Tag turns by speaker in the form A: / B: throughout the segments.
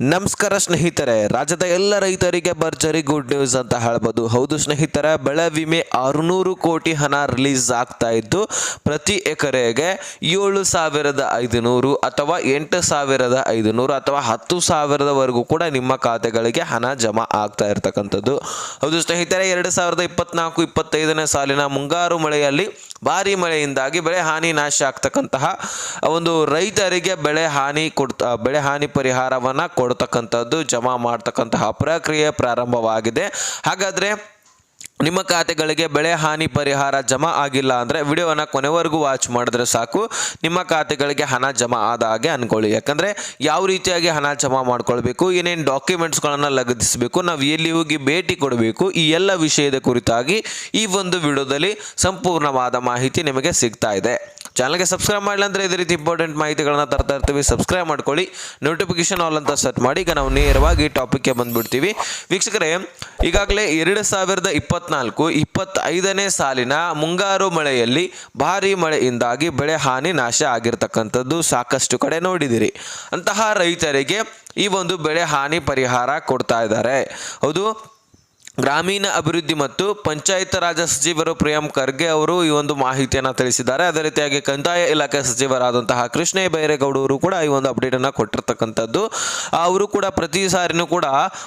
A: ನಮಸ್ಕಾರ ಸ್ನೇಹಿತರೆ, ರಾಜ್ಯದ ಎಲ್ಲ ರೈತರಿಗೆ ಭರ್ಜರಿ ಗುಡ್ ನ್ಯೂಸ್ ಅಂತ ಹೇಳ್ಬೋದು. ಹೌದು ಸ್ನೇಹಿತರೆ, ಬೆಳೆ ವಿಮೆ ಆರುನೂರು ಕೋಟಿ ಹಣ ರಿಲೀಸ್ ಆಗ್ತಾ ಇದ್ದು, ಪ್ರತಿ ಎಕರೆಗೆ ಏಳು ಸಾವಿರದ ಐದುನೂರು ಅಥವಾ ಎಂಟು ಸಾವಿರದ ಐದುನೂರು ಅಥವಾ ಹತ್ತು ಸಾವಿರದವರೆಗೂ ಕೂಡ ನಿಮ್ಮ ಖಾತೆಗಳಿಗೆ ಹಣ ಜಮಾ ಆಗ್ತಾ ಇರ್ತಕ್ಕಂಥದ್ದು. ಹೌದು ಸ್ನೇಹಿತರೆ, ಎರಡು ಸಾವಿರದ ಇಪ್ಪತ್ನಾಲ್ಕು, ಇಪ್ಪತ್ತೈದನೇ ಸಾಲಿನ ಮುಂಗಾರು ಮಳೆಯಲ್ಲಿ ಭಾರಿ ಮಳೆಯಿಂದಾಗಿ ಬೆಳೆ ಹಾನಿ ನಾಶ ಆಗ್ತಕ್ಕಂತಹ ಒಂದು ರೈತರಿಗೆ ಬೆಳೆ ಹಾನಿ ಕೊಡ್ತಾ, ಬೆಳೆ ಹಾನಿ ಪರಿಹಾರವನ್ನ ಕೊಡ್ತಕ್ಕಂಥದ್ದು, ಜಮಾ ಮಾಡ್ತಕ್ಕಂತಹ ಪ್ರಕ್ರಿಯೆ ಪ್ರಾರಂಭವಾಗಿದೆ. ಹಾಗಾದ್ರೆ ನಿಮ್ಮ ಖಾತೆಗಳಿಗೆ ಬೆಳೆ ಹಾನಿ ಪರಿಹಾರ ಜಮಾ ಆಗಿಲ್ಲ ಅಂದರೆ ವಿಡಿಯೋನ ಕೊನೆವರೆಗೂ ವಾಚ್ ಮಾಡಿದ್ರೆ ಸಾಕು. ನಿಮ್ಮ ಖಾತೆಗಳಿಗೆ ಹಣ ಜಮಾ ಆದ ಹಾಗೆ ಅನ್ಕೊಳ್ಳಿ. ಯಾಕಂದರೆ ಯಾವ ರೀತಿಯಾಗಿ ಹಣ ಜಮಾ ಮಾಡ್ಕೊಳ್ಬೇಕು, ಏನೇನು ಡಾಕ್ಯುಮೆಂಟ್ಸ್ಗಳನ್ನು ಲಗತ್ತಿಸಬೇಕು, ನಾವು ಎಲ್ಲಿ ಹೋಗಿ ಭೇಟಿ ಕೊಡಬೇಕು, ಈ ಎಲ್ಲ ವಿಷಯದ ಕುರಿತಾಗಿ ಈ ಒಂದು ವಿಡಿಯೋದಲ್ಲಿ ಸಂಪೂರ್ಣವಾದ ಮಾಹಿತಿ ನಿಮಗೆ ಸಿಗ್ತಾ ಇದೆ. ಚಾನಲ್ಗೆ ಸಬ್ಸ್ಕ್ರೈಬ್ ಮಾಡಿಲ್ಲ ಅಂದರೆ ಇದೇ ರೀತಿ ಇಂಪಾರ್ಟೆಂಟ್ ಮಾಹಿತಿಗಳನ್ನು ತರ್ತಾ ಇರ್ತೀವಿ. ಸಬ್ಸ್ಕ್ರೈಬ್ ಮಾಡ್ಕೊಳ್ಳಿ. ನೋಟಿಫಿಕೇಶನ್ ಆಲ್ ಅಂತ ಸೆಟ್ ಮಾಡಿ, ಈಗ ನಾವು ನೇರವಾಗಿ ಟಾಪಿಕ್ಗೆ ಬಂದ್ಬಿಡ್ತೀವಿ. ವೀಕ್ಷಕರೇ, ಈಗಾಗಲೇ ಎರಡು ಸಾವಿರದ ಇಪ್ಪತ್ನಾಲ್ಕು, ಇಪ್ಪತ್ತೈದನೇ ಸಾಲಿನ ಮುಂಗಾರು ಮಳೆಯಲ್ಲಿ ಭಾರಿ ಮಳೆಯಿಂದಾಗಿ ಬೆಳೆ ಹಾನಿ ನಾಶ ಆಗಿರ್ತಕ್ಕಂಥದ್ದು ಸಾಕಷ್ಟು ಕಡೆ ನೋಡಿದಿರಿ. ಅಂತಹ ರೈತರಿಗೆ ಈ ಒಂದು ಬೆಳೆ ಹಾನಿ ಪರಿಹಾರ ಕೊಡ್ತಾ ಇದ್ದಾರೆ. ಹೌದು ಗ್ರಾಮೀಣ ಅಭಿವೃದ್ಧಿ ಮತ್ತು ಪಂಚಾಯತ್ ರಾಜ ಸಚಿವರು ಪ್ರಿಯಾಂ ಖರ್ಗೆ ಅವರು ಈ ಒಂದು ಮಾಹಿತಿಯನ್ನು ತಿಳಿಸಿದ್ದಾರೆ. ಅದೇ ರೀತಿಯಾಗಿ ಕಂದಾಯ ಇಲಾಖೆ ಸಚಿವರಾದಂತಹ ಕೃಷ್ಣ ಬೈರೇಗೌಡರು ಕೂಡ ಈ ಒಂದು ಅಪ್ಡೇಟ್ ಅನ್ನು ಕೊಟ್ಟಿರ್ತಕ್ಕಂಥದ್ದು. ಅವರು ಕೂಡ ಪ್ರತಿ ಸಾರಿನೂ ಕೂಡ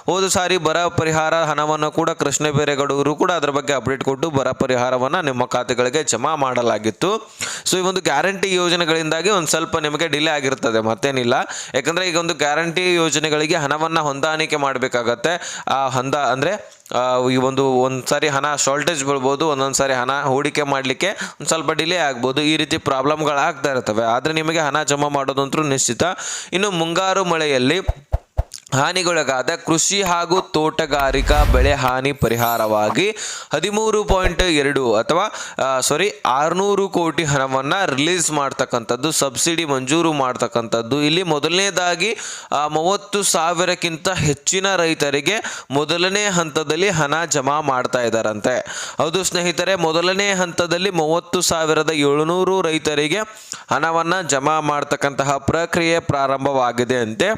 A: ಹೋದ ಸಾರಿ ಬರ ಪರಿಹಾರ ಹಣವನ್ನು ಕೂಡ ಕೃಷ್ಣ ಬೈರೇಗೌಡರು ಕೂಡ ಅದರ ಬಗ್ಗೆ ಅಪ್ಡೇಟ್ ಕೊಟ್ಟು ಬರ ಪರಿಹಾರವನ್ನು ನಿಮ್ಮ ಖಾತೆಗಳಿಗೆ ಜಮಾ ಮಾಡಲಾಗಿತ್ತು. ಸೊ ಈ ಒಂದು ಗ್ಯಾರಂಟಿ ಯೋಜನೆಗಳಿಂದಾಗಿ ಒಂದು ಸ್ವಲ್ಪ ನಿಮಗೆ ಡಿಲೇ ಆಗಿರ್ತದೆ, ಮತ್ತೇನಿಲ್ಲ. ಯಾಕಂದ್ರೆ ಈಗ ಒಂದು ಗ್ಯಾರಂಟಿ ಯೋಜನೆಗಳಿಗೆ ಹಣವನ್ನು ಹೊಂದಾಣಿಕೆ ಮಾಡಬೇಕಾಗತ್ತೆ. ಆ, ಹೊಂದ ಅಂದರೆ ಈ ಒಂದು ಒಂದು ಸಾರಿ ಹಣ ಶಾರ್ಟೇಜ್ ಬೀಳ್ಬೋದು, ಒಂದೊಂದು ಸಾರಿ ಹಣ ಹೂಡಿಕೆ ಮಾಡಲಿಕ್ಕೆ ಒಂದು ಸ್ವಲ್ಪ ಡಿಲೇ ಆಗ್ಬೋದು. ಈ ರೀತಿ ಪ್ರಾಬ್ಲಮ್ಗಳು ಆಗ್ತಾ ಇರ್ತವೆ. ಆದರೆ ನಿಮಗೆ ಹಣ ಜಮಾ ಮಾಡೋದಂತೂ ನಿಶ್ಚಿತ. ಇನ್ನು ಮುಂಗಾರು ಮಳೆಯಲ್ಲಿ ಹಾನಿಗೊಳಗಾದ ಕೃಷಿ ಹಾಗೂ ತೋಟಗಾರಿಕಾ ಬೆಳೆ ಹಾನಿ ಪರಿಹಾರವಾಗಿ ಹದಿಮೂರು ಪಾಯಿಂಟ್ ಎರಡು ಅಥವಾ ಸಾರಿ ಆರುನೂರು ಕೋಟಿ ಹಣವನ್ನು ರಿಲೀಸ್ ಮಾಡ್ತಕ್ಕಂಥದ್ದು, ಸಬ್ಸಿಡಿ ಮಂಜೂರು ಮಾಡ್ತಕ್ಕಂಥದ್ದು. ಇಲ್ಲಿ ಮೊದಲನೇದಾಗಿ ಮೂವತ್ತು ಸಾವಿರಕ್ಕಿಂತ ಹೆಚ್ಚಿನ ರೈತರಿಗೆ ಮೊದಲನೇ ಹಂತದಲ್ಲಿ ಹಣ ಜಮಾ ಮಾಡ್ತಾ ಇದ್ದಾರಂತೆ. ಹೌದು ಸ್ನೇಹಿತರೆ, ಮೊದಲನೇ ಹಂತದಲ್ಲಿ ಮೂವತ್ತು ಸಾವಿರದ ಏಳುನೂರು ರೈತರಿಗೆ ಹಣವನ್ನು ಜಮಾ ಮಾಡ್ತಕ್ಕಂತಹ ಪ್ರಕ್ರಿಯೆ ಪ್ರಾರಂಭವಾಗಿದೆ ಅಂತೆ.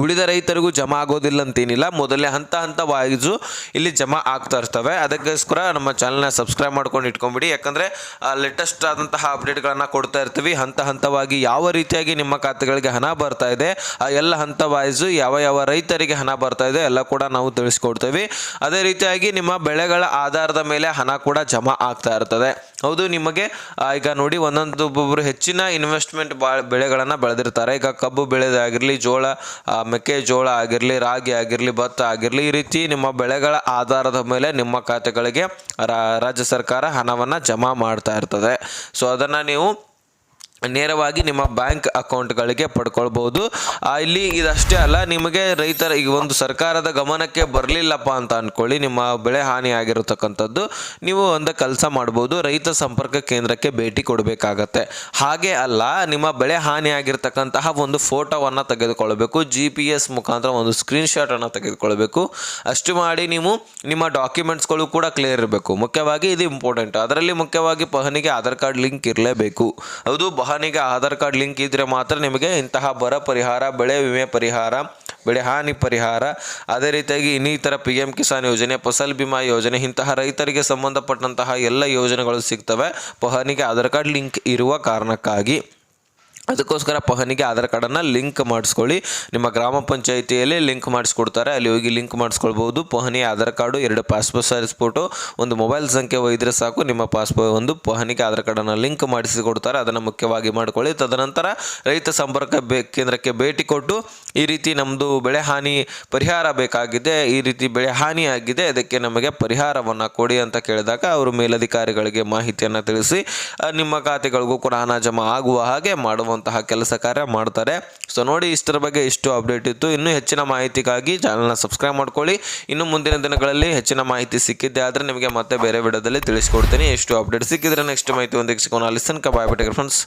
A: ಉಳಿದ ರೈತರಿಗೂ ಜಮಾ ಆಗೋದಿಲ್ಲ ಅಂತೇನಿಲ್ಲ ಮೊದಲೇ ಹಂತ ಹಂತ ವಾಯ್ಸು ಇಲ್ಲಿ ಜಮಾ ಆಗ್ತಾ ಇರ್ತವೆ. ಅದಕ್ಕೋಸ್ಕರ ನಮ್ಮ ಚಾನಲ್ನ ಸಬ್ಸ್ಕ್ರೈಬ್ ಮಾಡ್ಕೊಂಡು ಇಟ್ಕೊಂಬಿಡಿ. ಯಾಕಂದರೆ ಲೇಟೆಸ್ಟ್ ಆದಂತಹ ಅಪ್ಡೇಟ್ಗಳನ್ನು ಕೊಡ್ತಾ ಇರ್ತೀವಿ. ಹಂತ ಹಂತವಾಗಿ ಯಾವ ರೀತಿಯಾಗಿ ನಿಮ್ಮ ಖಾತೆಗಳಿಗೆ ಹಣ ಬರ್ತಾ ಇದೆ, ಆ, ಎಲ್ಲ ಹಂತ ವಾಯ್ಸು ಯಾವ ಯಾವ ರೈತರಿಗೆ ಹಣ ಬರ್ತಾ ಇದೆ, ಎಲ್ಲ ಕೂಡ ನಾವು ತಿಳಿಸ್ಕೊಡ್ತೀವಿ. ಅದೇ ರೀತಿಯಾಗಿ ನಿಮ್ಮ ಬೆಳೆಗಳ ಆಧಾರದ ಮೇಲೆ ಹಣ ಕೂಡ ಜಮಾ ಆಗ್ತಾ ಇರ್ತದೆ. ಹೌದು, ನಿಮಗೆ ಈಗ ನೋಡಿ ಒಂದೊಂದು ಒಬ್ಬೊಬ್ಬರು ಹೆಚ್ಚಿನ ಇನ್ವೆಸ್ಟ್ಮೆಂಟ್ ಬಾ, ಬೆಳೆಗಳನ್ನು ಬೆಳೆದಿರ್ತಾರೆ. ಈಗ ಕಬ್ಬು ಬೆಳೆದಾಗಿರಲಿ, ಜೋಳ ಮೆಕ್ಕೆಜೋಳ ಆಗಿರಲಿ, ರಾಗಿ ಆಗಿರಲಿ, ಭತ್ತ ಆಗಿರಲಿ, ಈ ರೀತಿ ನಿಮ್ಮ ಬೆಳೆಗಳ ಆಧಾರದ ಮೇಲೆ ನಿಮ್ಮ ಖಾತೆಗಳಿಗೆ ರಾಜ್ಯ ಸರ್ಕಾರ ಹಣವನ್ನು ಜಮಾ ಮಾಡ್ತಾ ಇರ್ತದೆ. ಸೊ ಅದನ್ನು ನೀವು ನೇರವಾಗಿ ನಿಮ್ಮ ಬ್ಯಾಂಕ್ ಅಕೌಂಟ್ಗಳಿಗೆ ಪಡ್ಕೊಳ್ಬೋದು. ಇಲ್ಲಿ ಇದಷ್ಟೇ ಅಲ್ಲ, ನಿಮಗೆ ರೈತರ ಈಗ ಒಂದು ಸರ್ಕಾರದ ಗಮನಕ್ಕೆ ಬರಲಿಲ್ಲಪ್ಪ ಅಂತ ಅಂದ್ಕೊಳ್ಳಿ ನಿಮ್ಮ ಬೆಳೆ ಹಾನಿ ಆಗಿರತಕ್ಕಂಥದ್ದು ನೀವು ಒಂದು ಕೆಲಸ ಮಾಡ್ಬೋದು, ರೈತ ಸಂಪರ್ಕ ಕೇಂದ್ರಕ್ಕೆ ಭೇಟಿ ಕೊಡಬೇಕಾಗತ್ತೆ. ಹಾಗೆ ಅಲ್ಲ, ನಿಮ್ಮ ಬೆಳೆ ಹಾನಿ ಆಗಿರ್ತಕ್ಕಂತಹ ಒಂದು ಫೋಟೋವನ್ನು ತೆಗೆದುಕೊಳ್ಬೇಕು ಜಿ ಪಿ ಎಸ್ ಮುಖಾಂತರ ಒಂದು ಸ್ಕ್ರೀನ್ಶಾಟನ್ನು ತೆಗೆದುಕೊಳ್ಬೇಕು ಅಷ್ಟು ಮಾಡಿ ನೀವು ನಿಮ್ಮ ಡಾಕ್ಯುಮೆಂಟ್ಸ್ಗಳು ಕೂಡ ಕ್ಲಿಯರ್ ಇರಬೇಕು. ಮುಖ್ಯವಾಗಿ ಇದು ಇಂಪಾರ್ಟೆಂಟ್ ಅದರಲ್ಲಿ ಮುಖ್ಯವಾಗಿ ಪಹನಿಗೆ ಆಧಾರ್ ಕಾರ್ಡ್ ಲಿಂಕ್ ಇರಲೇಬೇಕು. ಹೌದು ಬಹನಿಗೆ ಆಧಾರ್ ಕಾರ್ಡ್ ಲಿಂಕ್ ಇದ್ದರೆ ಮಾತ್ರ ನಿಮಗೆ ಇಂತಹ ಬರ ಪರಿಹಾರ, ಬೆಳೆ ವಿಮೆ ಪರಿಹಾರ, ಬೆಳೆ ಹಾನಿ ಪರಿಹಾರ, ಅದೇ ರೀತಿಯಾಗಿ ಇನ್ನಿತರ ಪಿ ಎಂ ಕಿಸಾನ್ ಯೋಜನೆ, ಫಸಲ್ ಬಿಮಾ ಯೋಜನೆ, ಇಂತಹ ರೈತರಿಗೆ ಸಂಬಂಧಪಟ್ಟಂತಹ ಎಲ್ಲ ಯೋಜನೆಗಳು ಸಿಗ್ತವೆ. ಪಹನಿಗೆ ಆಧಾರ್ ಕಾರ್ಡ್ ಲಿಂಕ್ ಇರುವ ಕಾರಣಕ್ಕಾಗಿ. ಅದಕ್ಕೋಸ್ಕರ ಪಹನಿಗೆ ಆಧಾರ್ ಕಾರ್ಡನ್ನು ಲಿಂಕ್ ಮಾಡಿಸ್ಕೊಳ್ಳಿ. ನಿಮ್ಮ ಗ್ರಾಮ ಪಂಚಾಯಿತಿಯಲ್ಲಿ ಲಿಂಕ್ ಮಾಡಿಸ್ಕೊಡ್ತಾರೆ. ಅಲ್ಲಿ ಹೋಗಿ ಲಿಂಕ್ ಮಾಡಿಸ್ಕೊಳ್ಬೋದು ಪಹನಿ ಆಧಾರ್ ಕಾರ್ಡು, ಎರಡು ಪಾಸ್ಪೋರ್ಟ್ ಸೈಜ್ ಫೋಟೋ, ಒಂದು ಮೊಬೈಲ್ ಸಂಖ್ಯೆ ಒಯ್ದರೆ ಸಾಕು. ನಿಮ್ಮ ಪಾಸ್ಪೋರ್ಟ್ ಒಂದು ಪಹನಿಗೆ ಆಧಾರ್ ಕಾರ್ಡನ್ನು ಲಿಂಕ್ ಮಾಡಿಸಿಕೊಡ್ತಾರೆ. ಅದನ್ನು ಮುಖ್ಯವಾಗಿ ಮಾಡಿಕೊಳ್ಳಿ. ತದನಂತರ ರೈತ ಸಂಪರ್ಕ ಕೇಂದ್ರಕ್ಕೆ ಭೇಟಿ ಕೊಟ್ಟು, ಈ ರೀತಿ ನಮ್ಮದು ಬೆಳೆ ಹಾನಿ ಪರಿಹಾರ ಬೇಕಾಗಿದೆ, ಈ ರೀತಿ ಬೆಳೆ ಹಾನಿ ಅದಕ್ಕೆ ನಮಗೆ ಪರಿಹಾರವನ್ನು ಕೊಡಿ ಅಂತ ಕೇಳಿದಾಗ ಅವರು ಮೇಲಧಿಕಾರಿಗಳಿಗೆ ಮಾಹಿತಿಯನ್ನು ತಿಳಿಸಿ ನಿಮ್ಮ ಖಾತೆಗಳಿಗೂ ಕೂಡ ಹಣ ಜಮಾ ಆಗುವ ಹಾಗೆ ಮಾಡುವಂತಹ ಕೆಲಸ ಕಾರ್ಯ ಮಾಡ್ತಾರೆ. ಸೊ ನೋಡಿ ಇಷ್ಟರ ಬಗ್ಗೆ ಇಷ್ಟು ಅಪ್ಡೇಟ್ ಇತ್ತು. ಇನ್ನೂ ಹೆಚ್ಚಿನ ಮಾಹಿತಿಗಾಗಿ ಚಾನಲ್ನ ಸಬ್ಸ್ಕ್ರೈಬ್ ಮಾಡ್ಕೊಳ್ಳಿ. ಇನ್ನು ಮುಂದಿನ ದಿನಗಳಲ್ಲಿ ಹೆಚ್ಚಿನ ಮಾಹಿತಿ ಸಿಕ್ಕಿದ್ದೆ ಆದರೆ ನಿಮಗೆ ಮತ್ತೆ ಬೇರೆ ವಿಡಿಯೋದಲ್ಲಿ ತಿಳಿಸ್ಕೊಡ್ತೀನಿ. ಎಷ್ಟು ಅಪ್ಡೇಟ್ ಸಿಕ್ಕಿದ್ರೆ ನೆಕ್ಸ್ಟ್ ಮಾಹಿತಿ ಒಂದಿಗೆ ಸಿಗೋಣ. ಲಿಸನ್ ಕ ಬಾಯ್ ಫ್ರೆಂಡ್ಸ್